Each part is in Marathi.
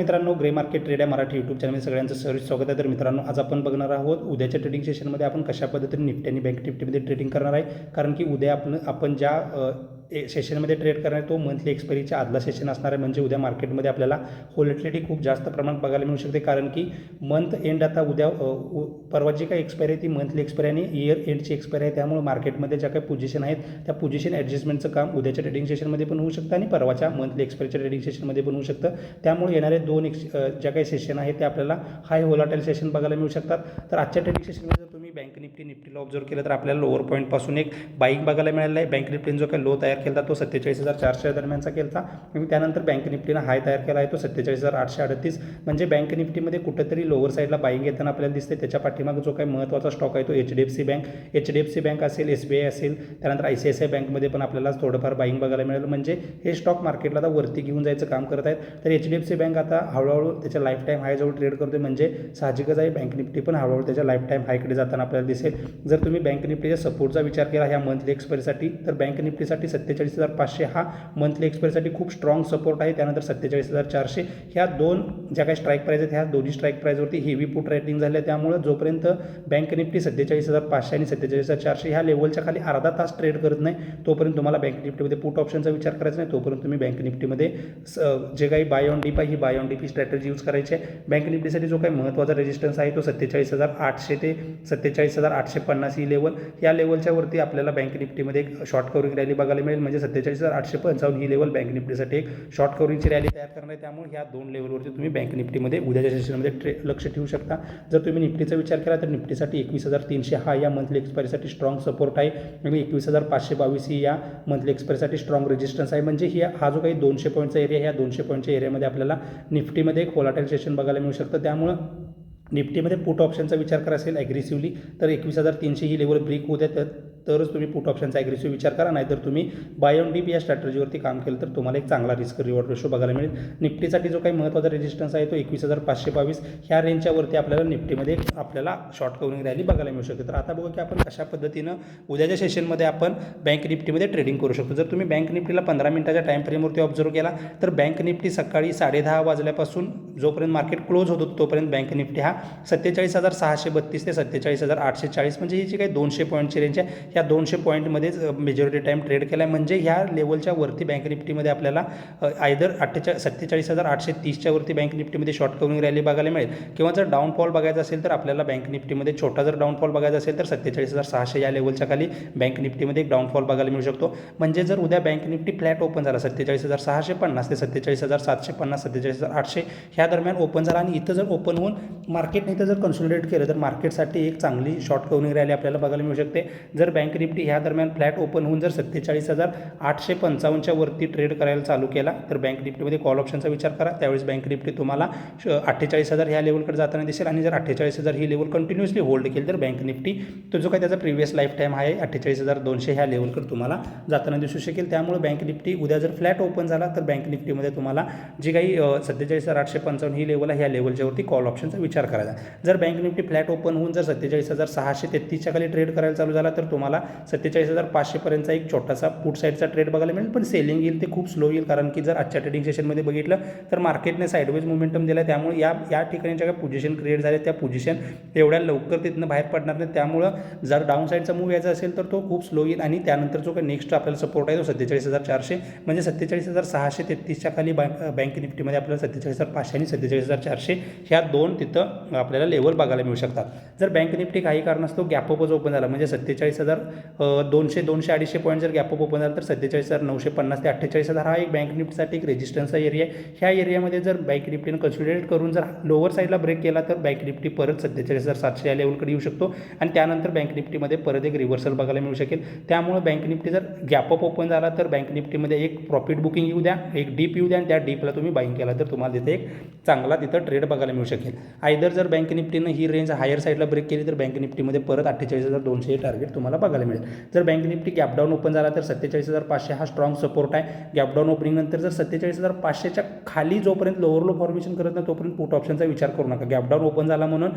मित्रांनो ग्रे मार्केट ट्रेड या मराठी यूट्यूब चॅनल सगळ्यांचं सर्व स्वागत आहे. तर मित्रांनो आज आपण बघणार आहोत उद्याच्या ट्रेडिंग सेशनमध्ये आपण कशा पद्धतीने निफ्टी आणि बँक निफ्टीमध्ये ट्रेडिंग करणार आहे. कारण की उद्या आपण आपण ज्या ए- सेशनमध्ये ट्रेड करणार आहे तो मंथली एक्सपायरीच्या आदला सेशन असणार आहे. म्हणजे उद्या मार्केटमध्ये आपल्याला होलिटिलिटी खूप जास्त प्रमाणात बघायला मिळू शकते. कारण की मंथ एंड आता उद्या उ- परवा जी काही एक्सपायरी आहे ती मंथली एक्सपायरी आणि इयर एंडची एक्सपायरी आहे. त्यामुळे मार्केटमध्ये ज्या काही पोझिशन आहेत त्या पोझिशन ॲडजस्टमेंटचं काम उद्याच्या ट्रेडिंग सेशनमध्ये पण होऊ शकतं आणि परवाच्या मंथली एक्सपायरीच्या ट्रेडिंग सेशनमध्ये पण होऊ शकतं. त्यामुळे येणारे दोन एक ज्या काही सेशन आहेत ते आपल्याला हाय होलाटाईल सेशन बघायला मिळू शकतात. तर आजच्या ट्रेडिंग सेशनमध्ये बँक निफ्टी निफ्टीला ऑब्झर्व केलं तर आपल्याला लोअर पॉईंटपासून एक बाईक बघायला मिळालं आहे. बँक निफ्टीने जो काही लो तयार केला तो सत्तेचाळीस हजार चारशे दरम्यानचा केला आणि त्यानंतर बँक निफ्टीनं हाय तयार केला आहे तो सत्तेचाळीस हजार आठशे अडतीस. म्हणजे बँक निफ्टीमध्ये कुठेतरी लोअर साईडला बाईंग येताना आपल्याला दिसते त्याच्या पाठीमागे जो काही महत्त्वाचा स्टॉक आहे तो H D F C bank H D F C bank असेल एस बी आय असेल त्यानंतर I C I C I बँकमध्ये पण आपल्याला थोडंफार बाईंग बघायला मिळेल. म्हणजे हे स्टॉक मार्केटला आता वरती घेऊन जायचं काम करत आहेत. तर H D F C bank आता हळूहळू त्याच्या लाईफ टाईम हायजवळ ट्रेड करतोय. म्हणजे साहजिकच आहे. बँक निफ्टी पण हळूहळू त्याच्या लाईफ टाईम हायकडे जाताना आपल्याला दिसेल. जर तुम्ही बँक निफ्टीच्या सपोर्टचा विचार केला ह्या मंथली एक्सपायरीसाठी तर बँक निफ्टीसाठी सत्तेचाळीस हजार पाचशे हा मंथली एक्सपायरीसाठी खूप स्ट्रॉंग सपोर्ट आहे. त्यानंतर सत्तेचाळीस हजार चारशे. ह्या दोन ज्या काही स्ट्राईक प्राईज आहेत ह्या दोन्ही स्ट्राईक प्राईजवरती हेवी पुट रेटिंग झाले त्यामुळे जोपर्यंत बँक निफ्टी सत्तेचाळीस हजार पाचशे आणि सत्तेचाळीस हजार चारशे ह्या लेवलच्या खाली अर्धा तास ट्रेड करत नाही तोपर्यंत तुम्हाला बँक निफ्टीमध्ये पुट ऑप्शनचा विचार करायचा नाही. तोपर्यंत तुम्ही बँक निफ्टीमध्ये जे काही बाय ऑन डीप आहे ही बाय ऑन डीप ही स्ट्रॅटेजी यूज करायची आहे. बँक निफ्टीसाठी जो काही महत्त्वाचा रेजिस्टन्स आहे तो सत्तेचाळीस हजार आठशे ते सत्तेचाळीस हजार आठशे पन्नास ही लेवल या लेवलच्या वरती आपल्याला बँक निफ्टीमध्ये एक शॉर्ट कवरिंग रॅली बघायला मिळेल. म्हणजे सत्तेचाळीस हजार आठशे पंचावन्न ही लेवल बँक निफ्टीसाठी एक शॉर्ट कवरिंगची रॅली तयार करणार आहे. त्यामुळे ह्या दोन लेवलवरती तुम्ही बँक निफ्टीमध्ये उद्याच्या सेशनमध्ये ट्रे लक्ष ठेवू शकता. जर तुम्ही निफ्टीचा विचार केला तर निफ्टीसाठी एकवीस हजार तीनशे हा या मंथली एक्सपायरीसाठी स्ट्रॉंग सपोर्ट आहे. आणि एकवीस हजार पाचशे बावीस ही या मंथली एक्सपायरीसाठी स्ट्रॉंग रेजिस्टन्स आहे. म्हणजे ही हा जो काही दोनशे पॉईंटचा एरिया ह्या दोनशे पॉईंटच्या एरियामध्ये आपल्याला निफ्टीमध्ये एक होलाटाईल सेशन बघायला मिळू शकतं. त्यामुळं निफ्टीमध्ये पुट ऑप्शनचा विचार करा असेल ॲग्रेसिव्हली तर एकवीस हजार तीनशे ही लेवल ब्रेक होत्या तर तरच तुम्ही पुट ऑप्शनचा ॲग्रेसिव्ह विचार करा नाहीतर तुम्ही बाय ऑन डीप या स्ट्रॅटजीवरती काम केलं तर तुम्हाला एक चांगला रिस्क रिवॉर्ड रेशो बघायला मिळेल. निफ्टीसाठी जो काही महत्त्वाचा रेजिस्टन्स आहे तो एकवीस हजार पाचशे बावीस. ह्या रेंजच्यावरती आपल्याला निफ्टीमध्ये आपल्याला शॉर्ट कवरिंग रॅली बघायला मिळू शकते. तर आता बघू की आपण कशा पद्धतीनं उद्याच्या सेशनमध्ये आपण बँक निफ्टीमध्ये ट्रेडिंग करू शकतो. जर तुम्ही बँक निफ्टीला पंधरा मिनिटाच्या टाईम फ्रेमवरती ऑब्झर्व केला तर बँक निफ्टी सकाळी साडेदहा वाजल्यापासून जोपर्यंत मार्केट क्लोज होतो तोपर्यंत बँक निफ्टी हा सत्तेचाळीस हजार सहाशे बत्तीस ते सत्तेचाळीस हजार आठशे चाळीस म्हणजे ही जी काही दोनशे पॉईंटची रेंज आहे ह्या दोनशे पॉईंटमध्येच मेजॉरिटी टाईम ट्रेड केला आहे म्हणजे ह्या लेवलच्या वरती बँक निफ्टीमध्ये आपल्याला आयदर अठ्ठेचाळीस सत्तेचाळीस हजार आठशे तीसच्या वरती बँक निफ्टीमध्ये शॉर्ट कवरिंग रॅली बघायला मिळेल. किंवा जर डाऊनफॉल बघायचा असेल तर आपल्याला बँक निफ्टीमध्ये छोटा जर डाऊनफॉल बघायचा असेल तर सत्तेचाळीस हजार सहाशे या लेवलच्या खाली बँक निफ्टीमध्ये एक डाऊनफॉल बघायला मिळू शकतो. म्हणजे जर उद्या बँक निफ्टी फ्लॅट ओपन झाला सत्तेचाळीस हजार सहाशे पन्नास ते सत्तेचाळीस हजार सातशे पन्नास सत्तेचाळीस हजार आठशे ह्या दरम्यान ओपन झाला आणि इथं जर ओपन होऊन मार्केटने इथं जर कन्सोलिडेट केलं तर मार्केटसाठी एक चांगली शॉर्ट कवरिंग रॅली आपल्याला बघायला मिळू शकते. जर बँक बँक निफ्टी ह्या दरम्यान फ्लॅट ओपन होऊन जर सत्तेचाळीस हजार आठशे पंचावन्नच्या वरती ट्रेड करायला चालू केला तर बँक निफ्टीमध्ये कॉल ऑप्शनचा विचार करा. त्यावेळेस बँक निफ्टी तुम्हाला अठ्ठेचाळीस हजार ह्या लेवलकडे जाताना दिसेल आणि जर अठ्ठेचाळीस हजार ही लेवल कंटिन्युअसली होल्ड केली तर बँक निफ्टी तो जो काही त्याचा प्रिव्हियस लाईफ टाईम आहे अठ्ठेचाळीस हजार दोनशे ह्या लेवलकडे तुम्हाला जाताना दिसू शकेल. त्यामुळे बँक निफ्टी उद्या जर फ्लॅट ओपन झाला तर बँक निफ्टीमध्ये तुम्हाला जी काही सत्तेचाळीस हजार आठशे पंचावन्न ही लेवल आहे ह्या लेवलच्यावरती कॉल ऑप्शनचा विचार करायचा. जर बँक निफ्टी फ्लॅट ओपन होऊन जर सत्तेचाळीस हजार सहाशे तेहतीसच्या खाली ट्रेड करायला चालू झाला तर तुम्हाला सत्तेचाळीस हजार पाचशेपर्यंतचा एक छोटासा फूट साईडचा ट्रेड बघायला मिळेल. पण सेलिंग येईल ते खूप स्लो येईल कारण की जर आजच्या ट्रेडिंग सेशनमध्ये बघितलं तर मार्केटने साईडवेज मुवमेंटम दिला त्यामुळे या या ठिकाणी ज्या काही पोझिशन क्रिएट झाले त्या पोझिशन एवढ्या लवकर तिथनं बाहेर पडणार नाही त्यामुळं जर डाऊन साईडचा मूव यायचा असेल तर तो खूप स्लो येईल. आणि त्यानंतर जो काही नेक्स्ट आपल्याला सपोर्ट आहे तो सत्तेचाळीस हजार चारशे म्हणजे सत्तेचाळीस हजार सहाशे तेहतीसच्या खाली बँक बँक निफ्टीमध्ये आपल्याला सत्तेचाळीस हजार पाचशे आणि सत्तेचाळीस हजार चारशे ह्या दोन तिथं आपल्याला लेवल बघायला मिळू शकतात. जर बँक निफ्टी काही कारणास्तव गॅपअपच ओपन झाला म्हणजे सत्तेचाळीस हजार दोनशे दोनशे अडीचशे पॉईंट जर गॅपअप ओपन झाला तर सत्तेचाळीस हजार नऊशे पन्नास ते अठ्ठेचाळीस हजार हा एक बँक निफ्टीसाठी एक रेजिस्टन्सचा एरिया आहे. ह्या एरियामध्ये जर बँक निफ्टीनं कन्सिडरेट करून जर लोअर साईडला ब्रेक केला तर बँक निफ्टी परत सत्तेचाळीस हजार सातशे या लेवलकडे येऊ शकतो. आणि त्यानंतर बँक निफ्टीमध्ये परत एक रिव्हर्सल बघायला मिळू शकेल. त्यामुळे बँक निफ्टी जर गॅपअप ओपन झाला तर बँक निफ्टीमध्ये एक प्रॉफिट बुकिंग येऊ द्या एक डीप येऊ द्या आणि त्या डीपला तुम्ही बाईंग केला तर तुम्हाला तिथे एक चांगला तिथं ट्रेड बघायला मिळू शकेल. आयदर जर बँक निफ्टीनं ही रेंज हायर साईडला ब्रेक केली तर बँक निफ्टीमध्ये परत अठ्ठेचाळीस हजार दोनशे हे टार्गेट तुम्हाला बघायला मिळेल. जर बँक निफ्टी गॅपडाऊन ओपन झाला तर सत्तेचाळीस हजार पाचशे हा स्ट्रॉंग सपोर्ट आहे. गॅपडाऊन ओपनिंग नंतर जर सत्तेचाळीस हजार पाचशेच्या खाली जोपर्यंत लोअर लो फॉर्मेशन करत नाही तोपर्यंत पुट ऑप्शनचा विचार करू नका. गॅपडाऊन ओपन झाला म्हणून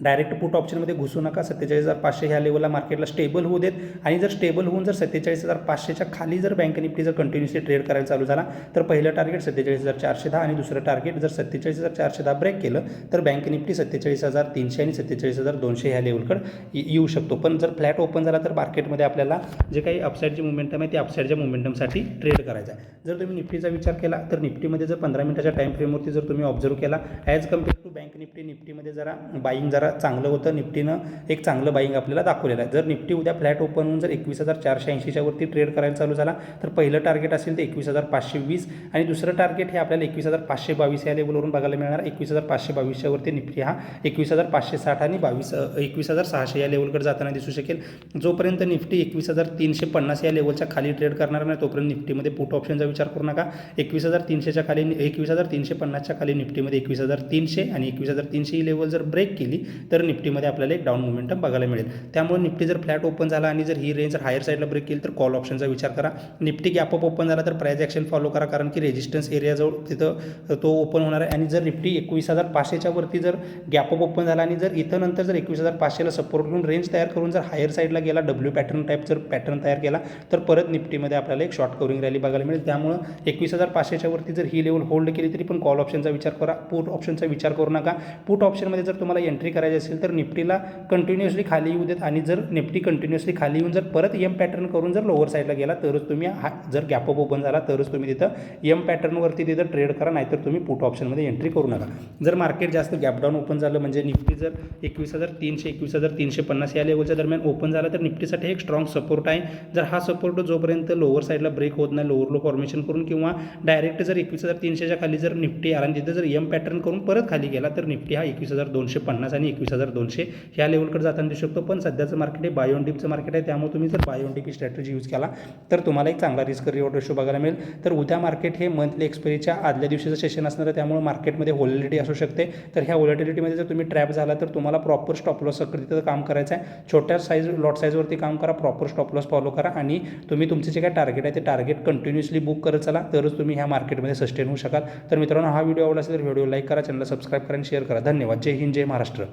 डायरेक्ट पुट ऑप्शनमध्ये घुसू नका. सत्तेचाळीस हजार पाचशे ह्या लेवलला मार्केटला स्टेबल होऊ देत. आणि जर स्टेबल होऊन जर सत्तेचाळीस हजार पाचशेच्या खाली जर बँक निफ्टी जर कंटिन्युअसली ट्रेड करायला चालू झाला तर पहिलं टार्गेट सत्तेचाळीस हजार चारशे दहा आणि दुसरं टार्गेट जर सत्तेचाळीस हजार चारशे दहा ब्रेक केलं तर बँक निफ्टी सत्तेचाळीस हजार तीनशे आणि सत्तेचाळीस हजार दोनशे ह्या लेवलकडे येऊ शकतो. पण जर फ्लॅट ओपन झाला तर मार्केटमध्ये आपल्याला जे काही अपसाईडची मुवमेंटम आहे ते अपसाईडच्या मुवमेंटमसाठी ट्रेड करायचा आहे. जर तुम्ही निफ्टीचा विचार केला तर निफ्टीमध्ये जर पंधरा मिनिटाच्या टाईम फ्रेमवरती जर तुम्ही ऑब्झर्व केला as compare to bank Nifty निफ्टीमध्ये जरा बाईंग जरा चांगलं होतं निफ्टीनं एक चांगलं बाईंग आपल्याला दाखवलेलं आहे जर निफ्टी उद्या फ्लॅट ओपन होऊन जर एकवीस हजार चारशे ऐंशीच्या वरती ट्रेड करायला चालू झाला तर पहिलं टार्गेट असेल ते एकवीस हजार पाचशे वीस आणि दुसरं टार्गेट हे आपल्याला एकवीस हजार पाचशे बावीस या लेवलवरून बघायला मिळणार एकवीस हजार पाचशे बावीसच्या वरती निफ्टी हा एकवीस हजार पाचशे साठ आणि बावीस एकवीस हजार सहाशे या लेवलकडे जाताना दिसू शकेल जोपर्यंत निफ्टी एकवीस हजार तीनशे पन्नास या लेवलच्या खाली ट्रेड करणार नाही तोपर्यंत निफ्टीमध्ये पुट ऑप्शनचा विचार करू नका एकवीस हजार तीनशेच्या खाली एकवीस हजार तीनशे पन्नासच्या खाली निफ्टीमध्ये एकवीस हजार तीनशे आणि एकवीस हजार तीनशे ही लेवल जर ब्रेक केली तर निफ्टीमध्ये आपल्याला एक डाऊन मुवमेंटम बघायला मिळेल. त्यामुळे निफ्टी जर फ्लॅट ओपन झाला आणि जर ही रेंज जर हायर साईडला ब्रेक केली तर कॉल ऑप्शनचा विचार करा. निफ्टी गॅप अप ओपन झाला तर प्राईज ॲक्शन फॉलो करा. कारण की रेजिस्टन्स एरियाजवळ तिथं तो ओपन होणार आहे. आणि जर निफ्टी एकवीस हजार पाचशेच्या वरती जर गॅप अप ओपन झाला आणि जर इथं नंतर जर एकवीस हजार पाचशेला सपोर्ट घेऊन रेंज तयार करून जर हायर साईडला गेला डब्ल्यू पॅटर्न टाईप जर पॅटर्न तयार केला तर परत निफ्टीमध्ये आपल्याला एक शॉर्ट कवरिंग रॅली बघायला मिळेल. त्यामुळं एकवीस हजार पाचशेच्या वरती जर ही लेवल होल्ड केली तरी पण कॉल ऑप्शनचा विचार करा. पुट ऑप्शनचा विचार करू नका. पुट ऑप्शनमध्ये जर तुम्हाला एंट्री करा करायची असेल तर निफ्टीला कंटिन्युअसली खाली येऊ देत. आणि जर निफ्टी कंटिन्युअसली खाली येऊन जर परत एम पॅटर्न करून जर लोअर साईडला गेला तरच तुम्ही हा जर गॅप अप ओपन झाला तरच तुम्ही तिथं एम पॅटर्नवरती तिथं ट्रेड करा नाहीतर तुम्ही पुट ऑप्शनमध्ये एंट्री करू नका. जर मार्केट जास्त गॅप डाऊन ओपन झालं म्हणजे निफ्टी जर एकवीस हजार तीनशे एकवीस हजार तीनशे पन्नास या लेवलच्या दरम्यान ओपन झाला तर निफ्टीसाठी एक स्ट्रॉंग सपोर्ट आहे. जर हा सपोर्ट जोपर्यंत लोअर साईडला ब्रेक होत नाही लोअर लो फॉर्मेशन करून किंवा डायरेक्ट जर एकवीस हजार तीनशेच्या खाली जर निफ्टी आला आणि तिथं जर एम पॅटर्न करून परत खाली गेला तर निफ्टी हा एकवीस हजार दोनशे पन्नास आणि एकवीस हजार दोनशे ह्या लेवलकडे जाताना दिसू शकतो. पण सध्याचं मार्केट हे बायोन मार्केट आहे. त्यामुळे तुम्ही जर बायोन डिप ही स्ट्रॅटेजी यूज केला तर तुम्हाला एक चांगला रिस्क रिवॉर्ड रेशो बघायला मिळेल. तर उद्या मार्केट हे मंथली एक्सपायरीच्या आदल्या दिवशीचं सेशन असणार आहे. त्यामुळे मार्केटमध्ये व्हॉलिडिटी असू शकते. तर ह्या व्हॉलिडिटीमध्ये जर तुम्ही ट्रॅप झाला तर तुम्हाला प्रॉपर स्टॉप लॉस तिथं काम करायचं आहे. छोट्या साईज लॉट साईजवरती काम करा प्रॉपर स्टॉप लॉस फॉलो करा आणि तुम्ही तुमचे जे काय टार्गेट आहे ते टार्गेट कंटिन्युअसली बुक करत चला. तरच तुम्ही ह्या मार्केटमध्ये सस्टेन होऊ शकाल. तर मित्रांनो हा व्हिडिओ आवडला असेल तर व्हिडिओ लाईक करा चॅनलला सबस्क्राईब करा आणि शेअर करा. धन्यवाद. जय हिंद जय महाराष्ट्र.